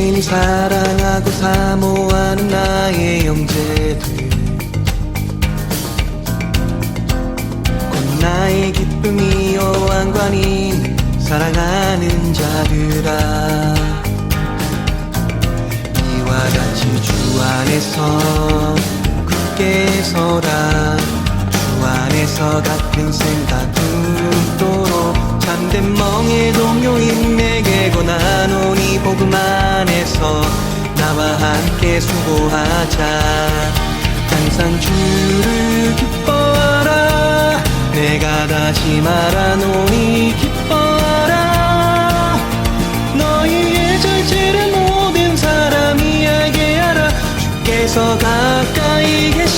극진히 사랑하고 사모하는 나의 형제들 곧 나의 기쁨이요 왕관인 사랑하는 자들아. 이와 같이 주 안에서 굳게 서라. 주 안에서 같은 생각 품도록 참된 멍에 동료인 안에서 나와 함께 수고하자. 항상 주를 기뻐하라. 내가 다시 말하노니 기뻐하라. 너희의 절제를 모든 사람이 알게 하라. 주께서 가까이 계시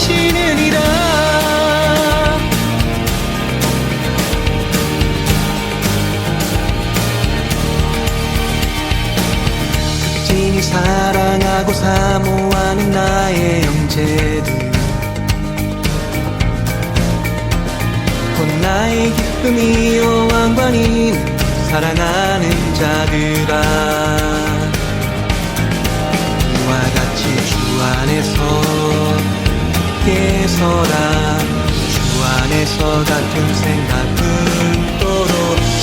사랑하고 사모하는 나의 형제들. 곧 나의 기쁨이요 왕관인 사랑하는 자들아. 이와 같이 주 안에서 함께 서라. 주 안에서 같은 생각 품도록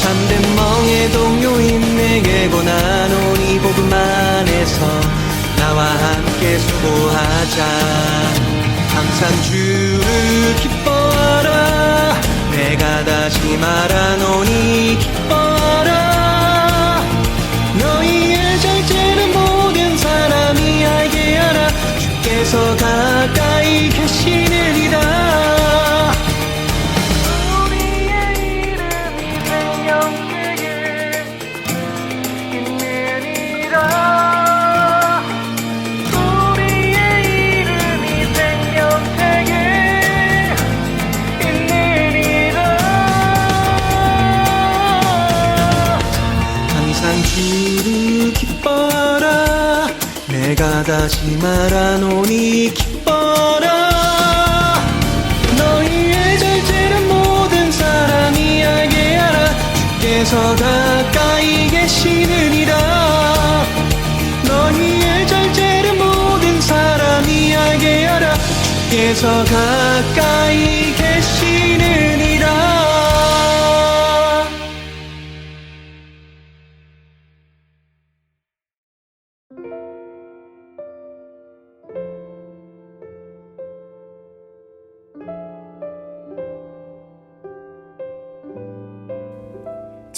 참된 멍에 동료인 내게 권하노니 복음 안에서 나와 함께 수고하자. 항상 주를 기뻐하라. 내가 다시 말하노니 기뻐하라. 너희의 절제는 모든 사람이 알게 하라. 주께서 가까이 계시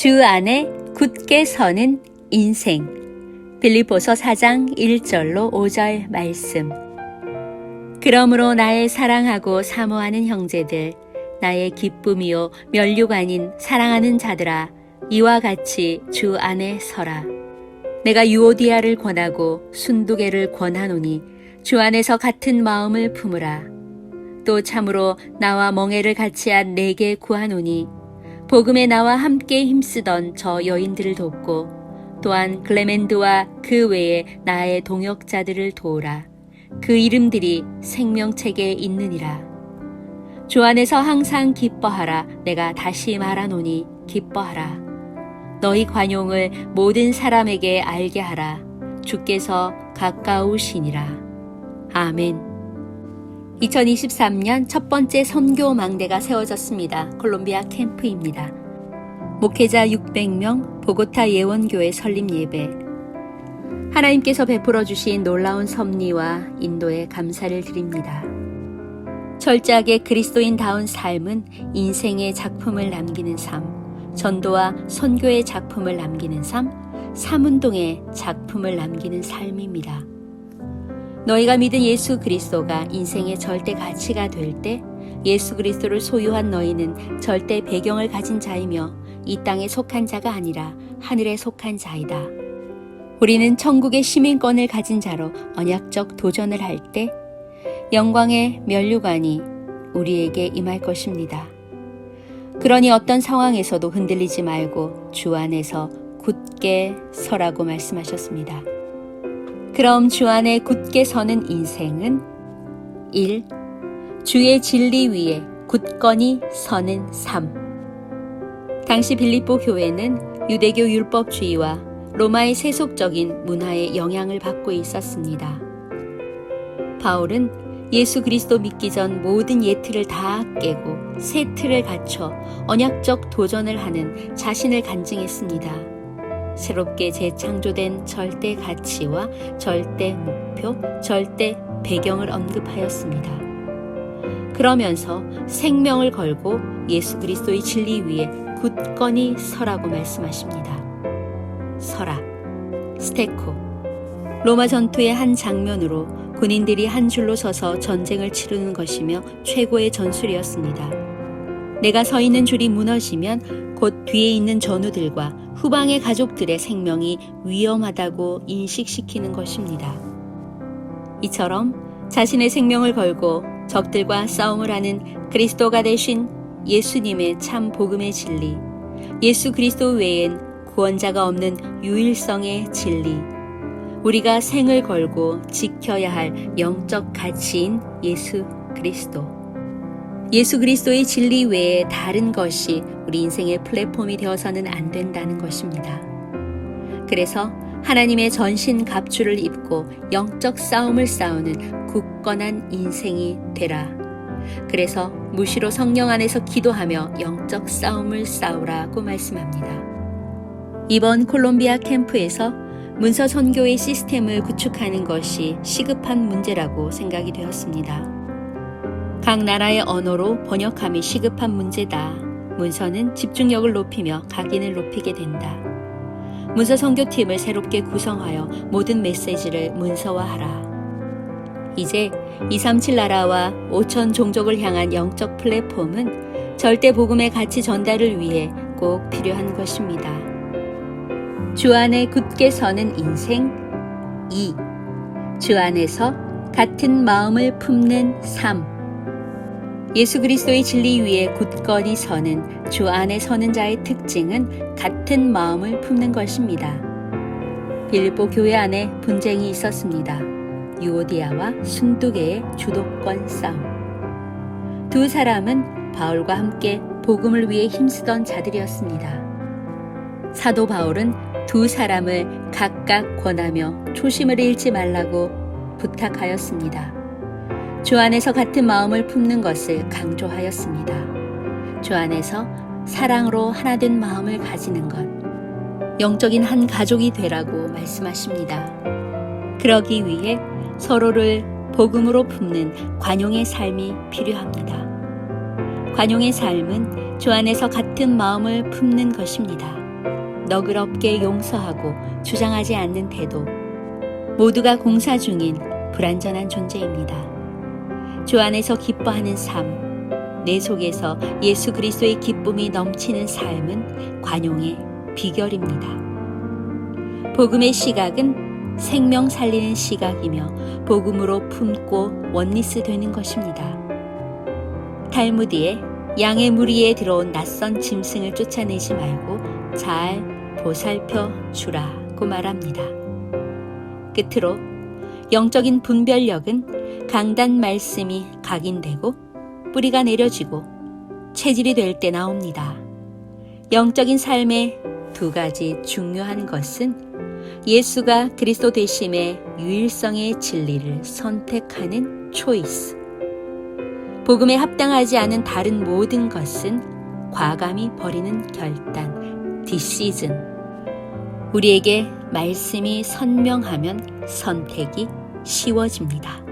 주 안에 굳게 서는 인생. 빌립보서 4장 1절로 5절 말씀. 그러므로 나의 사랑하고 사모하는 형제들, 나의 기쁨이요 아닌 사랑하는 자들아, 이와 같이 주 안에 서라. 내가 유오디아를 권하고 순두개를 권하노니 주 안에서 같은 마음을 품으라. 또 참으로 나와 멍에를 같이한 내게 구하노니 복음에 나와 함께 힘쓰던 저 여인들을 돕고 또한 글레멘드와 그 외에 나의 동역자들을 도우라. 그 이름들이 생명책에 있느니라. 주 안에서 항상 기뻐하라. 내가 다시 말하노니 기뻐하라. 너희 관용을 모든 사람에게 알게 하라. 주께서 가까우시니라. 아멘. 2023년 첫 번째 선교 망대가 세워졌습니다. 콜롬비아 캠프입니다. 목회자 600명 보고타 예원교회 설립 예배. 하나님께서 베풀어 주신 놀라운 섭리와 인도에 감사를 드립니다. 철저하게 그리스도인다운 삶은 인생의 작품을 남기는 삶, 전도와 선교의 작품을 남기는 삶, 삼운동의 작품을 남기는 삶입니다. 너희가 믿은 예수 그리스도가 인생의 절대 가치가 될 때 예수 그리스도를 소유한 너희는 절대 배경을 가진 자이며 이 땅에 속한 자가 아니라 하늘에 속한 자이다. 우리는 천국의 시민권을 가진 자로 언약적 도전을 할 때 영광의 면류관이 우리에게 임할 것입니다. 그러니 어떤 상황에서도 흔들리지 말고 주 안에서 굳게 서라고 말씀하셨습니다. 그럼 주 안에 굳게 서는 인생은 1. 주의 진리 위에 굳건히 서는 삶. 당시 빌립보 교회는 유대교 율법주의와 로마의 세속적인 문화에 영향을 받고 있었습니다. 바울은 예수 그리스도 믿기 전 모든 예틀을 다 깨고 새 틀을 갖춰 언약적 도전을 하는 자신을 간증했습니다. 새롭게 재창조된 절대 가치와 절대 목표, 절대 배경을 언급하였습니다. 그러면서 생명을 걸고 예수 그리스도의 진리 위에 굳건히 서라고 말씀하십니다. 서라, 스테코. 로마 전투의 한 장면으로 군인들이 한 줄로 서서 전쟁을 치르는 것이며 최고의 전술이었습니다. 내가 서 있는 줄이 무너지면 곧 뒤에 있는 전우들과 후방의 가족들의 생명이 위험하다고 인식시키는 것입니다. 이처럼 자신의 생명을 걸고 적들과 싸움을 하는 그리스도가 되신 예수님의 참 복음의 진리, 예수 그리스도 외엔 구원자가 없는 유일성의 진리, 우리가 생을 걸고 지켜야 할 영적 가치인 예수 그리스도. 예수 그리스도의 진리 외에 다른 것이 우리 인생의 플랫폼이 되어서는 안 된다는 것입니다. 그래서 하나님의 전신 갑주를 입고 영적 싸움을 싸우는 굳건한 인생이 되라. 그래서 무시로 성령 안에서 기도하며 영적 싸움을 싸우라고 말씀합니다. 이번 콜롬비아 캠프에서 문서 선교의 시스템을 구축하는 것이 시급한 문제라고 생각이 되었습니다. 각 나라의 언어로 번역함이 시급한 문제다. 문서는 집중력을 높이며 각인을 높이게 된다. 문서 선교팀을 새롭게 구성하여 모든 메시지를 문서화하라. 이제 237 나라와 5천 종족을 향한 영적 플랫폼은 절대 복음의 가치 전달을 위해 꼭 필요한 것입니다. 주 안에 굳게 서는 인생 2. 주 안에서 같은 마음을 품는 삶 예수 그리스도의 진리 위에 굳건히 서는 주 안에 서는 자의 특징은 같은 마음을 품는 것입니다. 빌보 교회 안에 분쟁이 있었습니다. 유오디아와 순두개의 주도권 싸움. 두 사람은 바울과 함께 복음을 위해 힘쓰던 자들이었습니다. 사도 바울은 두 사람을 각각 권하며 초심을 잃지 말라고 부탁하였습니다. 주 안에서 같은 마음을 품는 것을 강조하였습니다. 주 안에서 사랑으로 하나된 마음을 가지는 것, 영적인 한 가족이 되라고 말씀하십니다. 그러기 위해 서로를 복음으로 품는 관용의 삶이 필요합니다. 관용의 삶은 주 안에서 같은 마음을 품는 것입니다. 너그럽게 용서하고 주장하지 않는 태도, 모두가 공사 중인 불완전한 존재입니다. 주 안에서 기뻐하는 삶, 내 속에서 예수 그리스도의 기쁨이 넘치는 삶은 관용의 비결입니다. 복음의 시각은 생명 살리는 시각이며 복음으로 품고 원리스 되는 것입니다. 탈무디에 양의 무리에 들어온 낯선 짐승을 쫓아내지 말고 잘 보살펴 주라고 말합니다. 끝으로 영적인 분별력은 강단 말씀이 각인되고 뿌리가 내려지고 체질이 될 때 나옵니다. 영적인 삶의 두 가지 중요한 것은 예수가 그리스도 되심의 유일성의 진리를 선택하는 초이스. 복음에 합당하지 않은 다른 모든 것은 과감히 버리는 결단, 디시즌. 우리에게 말씀이 선명하면 선택이 쉬워집니다.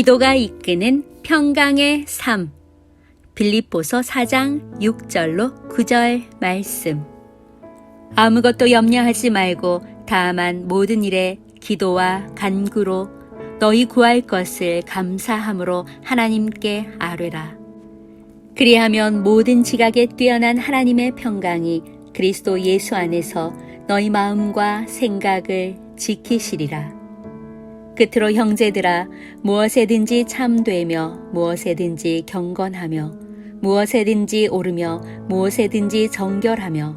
기도가 이끄는 평강의 삶. 빌립보서 4장 6절로 9절 말씀. 아무것도 염려하지 말고 다만 모든 일에 기도와 간구로 너희 구할 것을 감사함으로 하나님께 아뢰라. 그리하면 모든 지각에 뛰어난 하나님의 평강이 그리스도 예수 안에서 너희 마음과 생각을 지키시리라. 끝으로 형제들아 무엇에든지 참되며 무엇에든지 경건하며 무엇에든지 오르며 무엇에든지 정결하며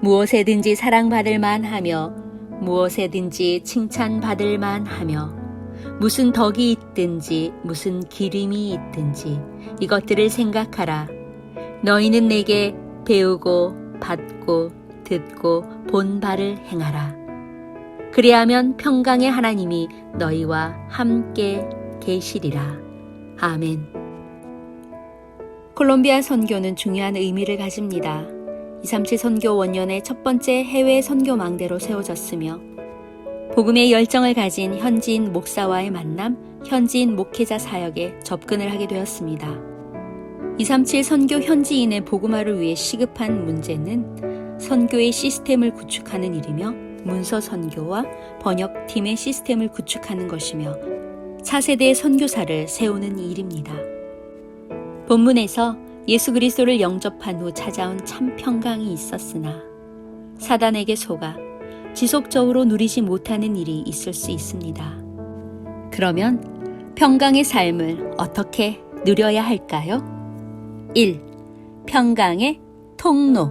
무엇에든지 사랑받을 만하며 무엇에든지 칭찬받을 만하며 무슨 덕이 있든지 무슨 기림이 있든지 이것들을 생각하라. 너희는 내게 배우고 받고 듣고 본 바를 행하라 그리하면 평강의 하나님이 너희와 함께 계시리라 아멘 콜롬비아 선교는 중요한 의미를 가집니다. 237 선교 원년의 첫 번째 해외 선교 망대로 세워졌으며 복음의 열정을 가진 현지인 목사와의 만남, 현지인 목회자 사역에 접근을 하게 되었습니다. 237 선교 현지인의 복음화를 위해 시급한 문제는 선교의 시스템을 구축하는 일이며 문서 선교와 번역팀의 시스템을 구축하는 것이며 차세대의 선교사를 세우는 일입니다. 본문에서 예수 그리스도를 영접한 후 찾아온 참 평강이 있었으나 사단에게 속아 지속적으로 누리지 못하는 일이 있을 수 있습니다. 그러면 평강의 삶을 어떻게 누려야 할까요? 1. 평강의 통로.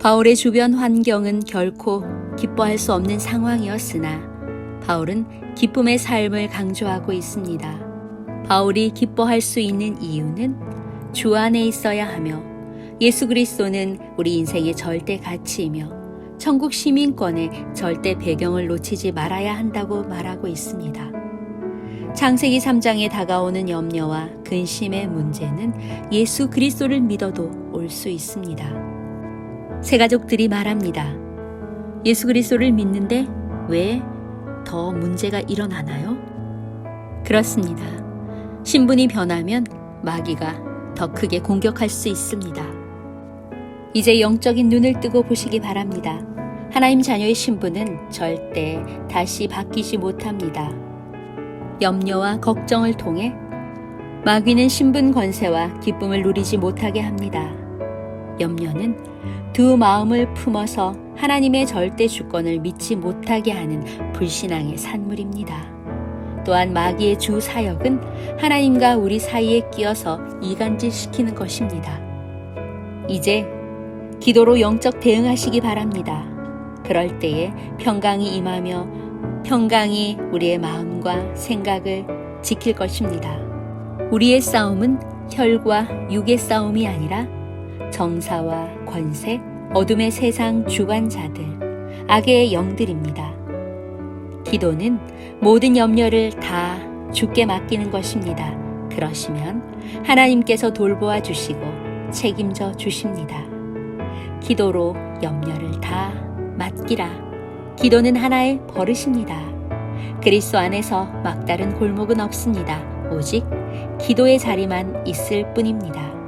바울의 주변 환경은 결코 기뻐할 수 없는 상황이었으나 바울은 기쁨의 삶을 강조하고 있습니다. 바울이 기뻐할 수 있는 이유는 주 안에 있어야 하며 예수 그리스도는 우리 인생의 절대 가치이며 천국 시민권의 절대 배경을 놓치지 말아야 한다고 말하고 있습니다. 창세기 3장에 다가오는 염려와 근심의 문제는 예수 그리스도를 믿어도 올 수 있습니다. 새 가족들이 말합니다. 예수 그리스도를 믿는데 왜 더 문제가 일어나나요? 그렇습니다. 신분이 변하면 마귀가 더 크게 공격할 수 있습니다. 이제 영적인 눈을 뜨고 보시기 바랍니다. 하나님 자녀의 신분은 절대 다시 바뀌지 못합니다. 염려와 걱정을 통해 마귀는 신분 권세와 기쁨을 누리지 못하게 합니다. 염려는 두 마음을 품어서 하나님의 절대 주권을 믿지 못하게 하는 불신앙의 산물입니다. 또한 마귀의 주 사역은 하나님과 우리 사이에 끼어서 이간질시키는 것입니다. 이제 기도로 영적 대응하시기 바랍니다. 그럴 때에 평강이 임하며 평강이 우리의 마음과 생각을 지킬 것입니다. 우리의 싸움은 혈과 육의 싸움이 아니라 정사와 권세, 어둠의 세상 주관자들, 악의 영들입니다. 기도는 모든 염려를 다 주께 맡기는 것입니다. 그러시면 하나님께서 돌보아 주시고 책임져 주십니다. 기도로 염려를 다 맡기라. 기도는 하나의 버릇입니다. 그리스도 안에서 막다른 골목은 없습니다. 오직 기도의 자리만 있을 뿐입니다.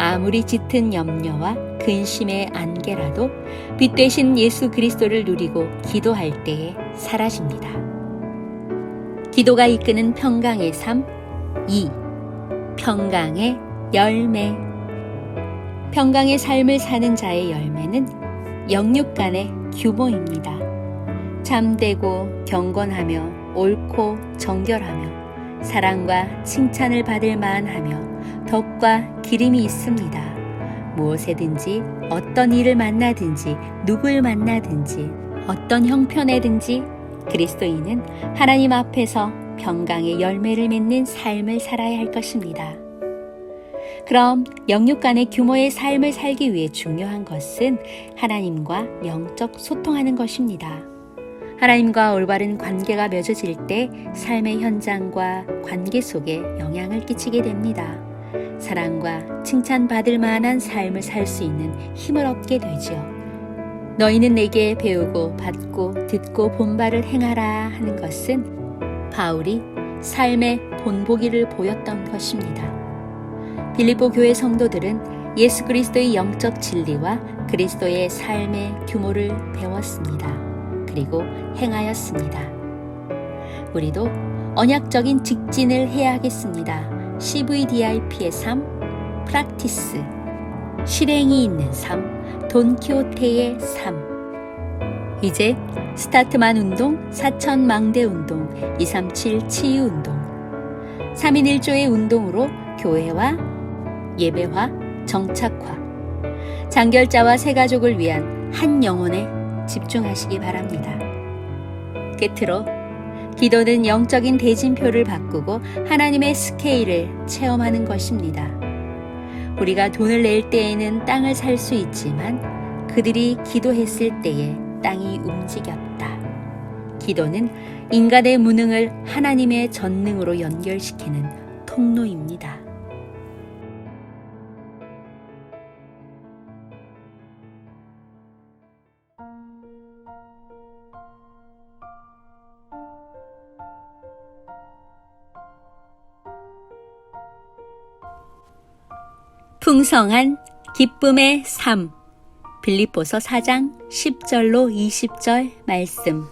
아무리 짙은 염려와 근심의 안개라도 빛 대신 예수 그리스도를 누리고 기도할 때에 사라집니다. 기도가 이끄는 평강의 삶 2. 평강의 열매 평강의 삶을 사는 자의 열매는 영육 간의 규모입니다. 참되고 경건하며 옳고 정결하며 사랑과 칭찬을 받을 만하며 덕과 기림이 있습니다. 무엇에든지 어떤 일을 만나든지 누굴 만나든지 어떤 형편에든지 그리스도인은 하나님 앞에서 평강의 열매를 맺는 삶을 살아야 할 것입니다. 그럼 영육 간의 규모의 삶을 살기 위해 중요한 것은 하나님과 영적 소통하는 것입니다. 하나님과 올바른 관계가 맺어질 때 삶의 현장과 관계 속에 영향을 끼치게 됩니다. 사랑과 칭찬받을 만한 삶을 살 수 있는 힘을 얻게 되지요. 너희는 내게 배우고 받고 듣고 본바를 행하라 하는 것은 바울이 삶의 본보기를 보였던 것입니다. 빌립보 교회 성도들은 예수 그리스도의 영적 진리와 그리스도의 삶의 규모를 배웠습니다. 그리고 행하였습니다. 우리도 언약적인 직진을 해야 하겠습니다. CVDIP의 삶, 프락티스, 실행이 있는 삶, 돈키호테의 삶. 이제 스타트만 운동, 사천 망대 운동, 237 치유 운동. 3인 1조의 운동으로 교회와 예배화, 정착화, 장결자와 새가족을 위한 한 영혼에 집중하시기 바랍니다. 끝으로 기도는 영적인 대진표를 바꾸고 하나님의 스케일을 체험하는 것입니다. 우리가 돈을 낼 때에는 땅을 살 수 있지만 그들이 기도했을 때에 땅이 움직였다. 기도는 인간의 무능을 하나님의 전능으로 연결시키는 통로입니다. 풍성한 기쁨의 삶. 빌립보서 4장 10절로 20절 말씀.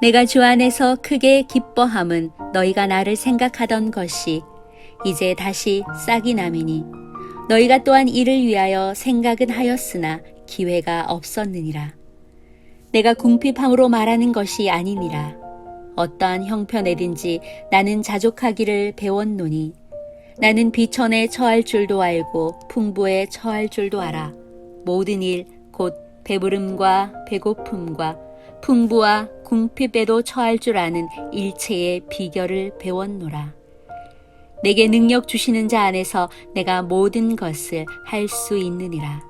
내가 주 안에서 크게 기뻐함은 너희가 나를 생각하던 것이 이제 다시 싹이 남이니 너희가 또한 이를 위하여 생각은 하였으나 기회가 없었느니라. 내가 궁핍함으로 말하는 것이 아니니라. 어떠한 형편에든지 나는 자족하기를 배웠노니 나는 비천에 처할 줄도 알고 풍부에 처할 줄도 알아. 모든 일, 곧 배부름과 배고픔과 풍부와 궁핍에도 처할 줄 아는 일체의 비결을 배웠노라. 내게 능력 주시는 자 안에서 내가 모든 것을 할 수 있느니라.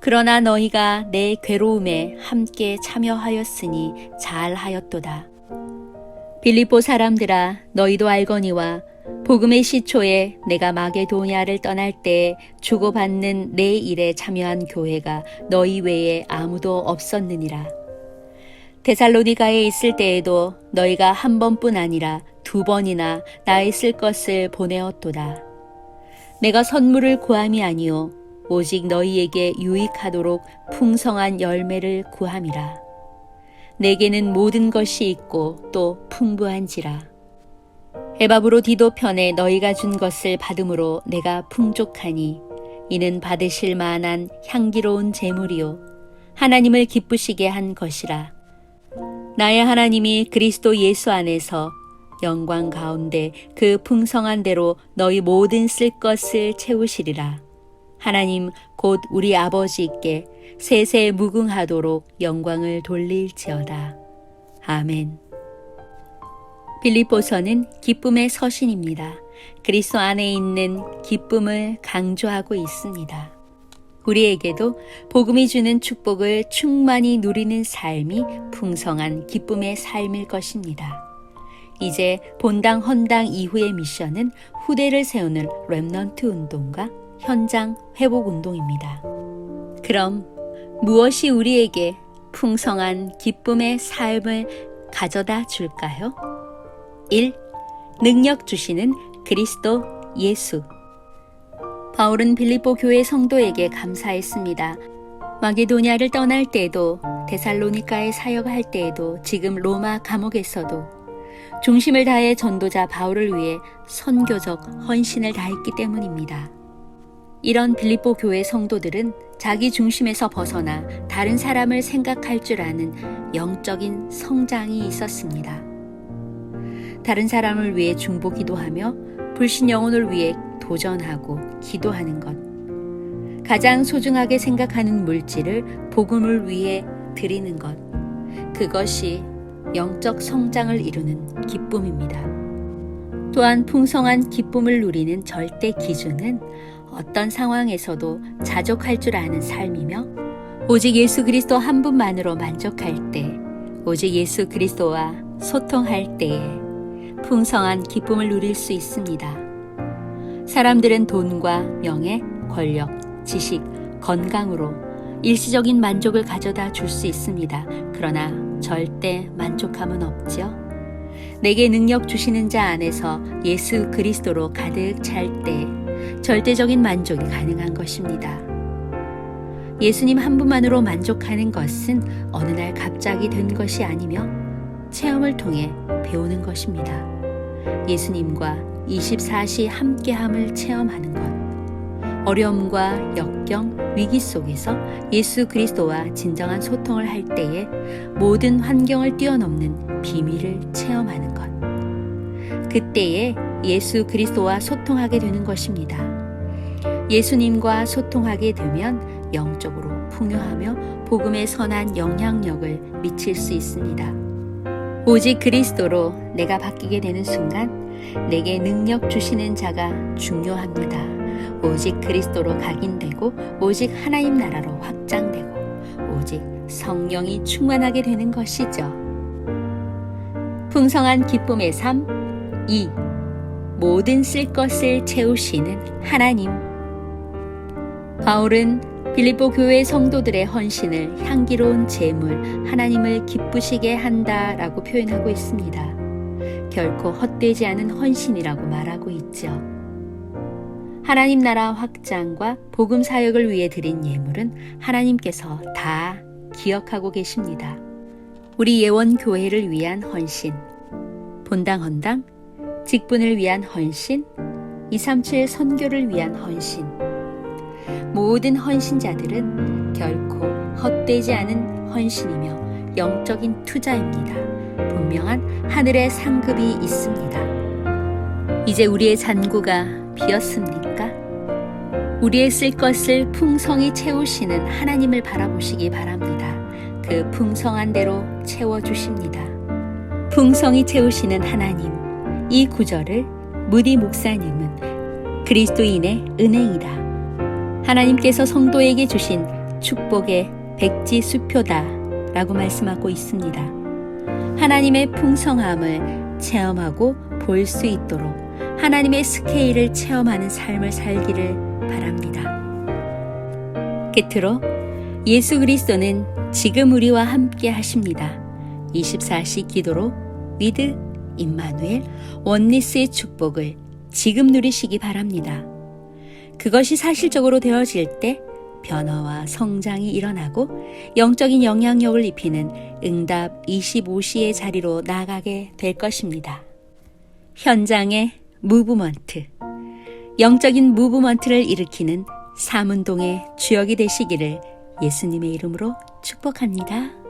그러나 너희가 내 괴로움에 함께 참여하였으니 잘하였도다. 빌립보 사람들아 너희도 알거니와 복음의 시초에 내가 마게도니아를 떠날 때 주고받는 내 일에 참여한 교회가 너희 외에 아무도 없었느니라. 데살로니가에 있을 때에도 너희가 한 번뿐 아니라 두 번이나 나의 쓸 것을 보내었도다. 내가 선물을 구함이 아니요 오직 너희에게 유익하도록 풍성한 열매를 구함이라. 내게는 모든 것이 있고 또 풍부한지라. 에바브로 디도 편에 너희가 준 것을 받음으로 내가 풍족하니 이는 받으실 만한 향기로운 제물이요 하나님을 기쁘시게 한 것이라. 나의 하나님이 그리스도 예수 안에서 영광 가운데 그 풍성한 대로 너희 모든 쓸 것을 채우시리라. 하나님 곧 우리 아버지께 세세 무궁하도록 영광을 돌릴지어다. 아멘. 빌립보서는 기쁨의 서신입니다. 그리스도 안에 있는 기쁨을 강조하고 있습니다. 우리에게도 복음이 주는 축복을 충만히 누리는 삶이 풍성한 기쁨의 삶일 것입니다. 이제 본당 헌당 이후의 미션은 후대를 세우는 랩넌트 운동과 현장 회복 운동입니다. 그럼 무엇이 우리에게 풍성한 기쁨의 삶을 가져다 줄까요? 1. 능력 주시는 그리스도 예수. 바울은 빌립보 교회 성도에게 감사했습니다. 마게도니아를 떠날 때에도 데살로니카에 사역할 때에도 지금 로마 감옥에서도 중심을 다해 전도자 바울을 위해 선교적 헌신을 다했기 때문입니다. 이런 빌립보 교회 성도들은 자기 중심에서 벗어나 다른 사람을 생각할 줄 아는 영적인 성장이 있었습니다. 다른 사람을 위해 중보 기도하며 불신 영혼을 위해 도전하고 기도하는 것. 가장 소중하게 생각하는 물질을 복음을 위해 드리는 것. 그것이 영적 성장을 이루는 기쁨입니다. 또한 풍성한 기쁨을 누리는 절대 기준은 어떤 상황에서도 자족할 줄 아는 삶이며 오직 예수 그리스도 한 분만으로 만족할 때, 오직 예수 그리스도와 소통할 때에 풍성한 기쁨을 누릴 수 있습니다. 사람들은 돈과 명예, 권력, 지식, 건강으로 일시적인 만족을 가져다 줄 수 있습니다. 그러나 절대 만족함은 없죠. 내게 능력 주시는 자 안에서 예수 그리스도로 가득 찰 때 절대적인 만족이 가능한 것입니다. 예수님 한 분만으로 만족하는 것은 어느 날 갑자기 된 것이 아니며 체험을 통해 배우는 것입니다. 예수님과 24시 함께함을 체험하는 것. 어려움과 역경, 위기 속에서 예수 그리스도와 진정한 소통을 할 때에 모든 환경을 뛰어넘는 비밀을 체험하는 것. 그때에 예수 그리스도와 소통하게 되는 것입니다. 예수님과 소통하게 되면 영적으로 풍요하며 복음의 선한 영향력을 미칠 수 있습니다. 오직 그리스도로 내가 바뀌게 되는 순간 내게 능력 주시는 자가 중요합니다. 오직 그리스도로 각인되고 오직 하나님 나라로 확장되고 오직 성령이 충만하게 되는 것이죠. 풍성한 기쁨의 삶 2. 모든 쓸 것을 채우시는 하나님 바울은 빌립보 교회 성도들의 헌신을 향기로운 제물 하나님을 기쁘시게 한다라고 표현하고 있습니다. 결코 헛되지 않은 헌신이라고 말하고 있죠. 하나님 나라 확장과 복음 사역을 위해 드린 예물은 하나님께서 다 기억하고 계십니다. 우리 예원 교회를 위한 헌신, 본당 헌당, 직분을 위한 헌신, 237 선교를 위한 헌신. 모든 헌신자들은 결코 헛되지 않은 헌신이며 영적인 투자입니다. 분명한 하늘의 상급이 있습니다. 이제 우리의 잔고가 비었습니까? 우리의 쓸 것을 풍성히 채우시는 하나님을 바라보시기 바랍니다. 그 풍성한 대로 채워주십니다. 풍성히 채우시는 하나님. 이 구절을 무디 목사님은 그리스도인의 은행이다. 하나님께서 성도에게 주신 축복의 백지 수표다 라고 말씀하고 있습니다. 하나님의 풍성함을 체험하고 볼 수 있도록 하나님의 스케일을 체험하는 삶을 살기를 바랍니다. 끝으로 예수 그리스도는 지금 우리와 함께 하십니다. 24시 기도로 위드 임마누엘 원리스의 축복을 지금 누리시기 바랍니다. 그것이 사실적으로 되어질 때 변화와 성장이 일어나고 영적인 영향력을 입히는 응답 25시의 자리로 나가게 될 것입니다. 현장의 무브먼트. 영적인 무브먼트를 일으키는 삼운동의 주역이 되시기를 예수님의 이름으로 축복합니다.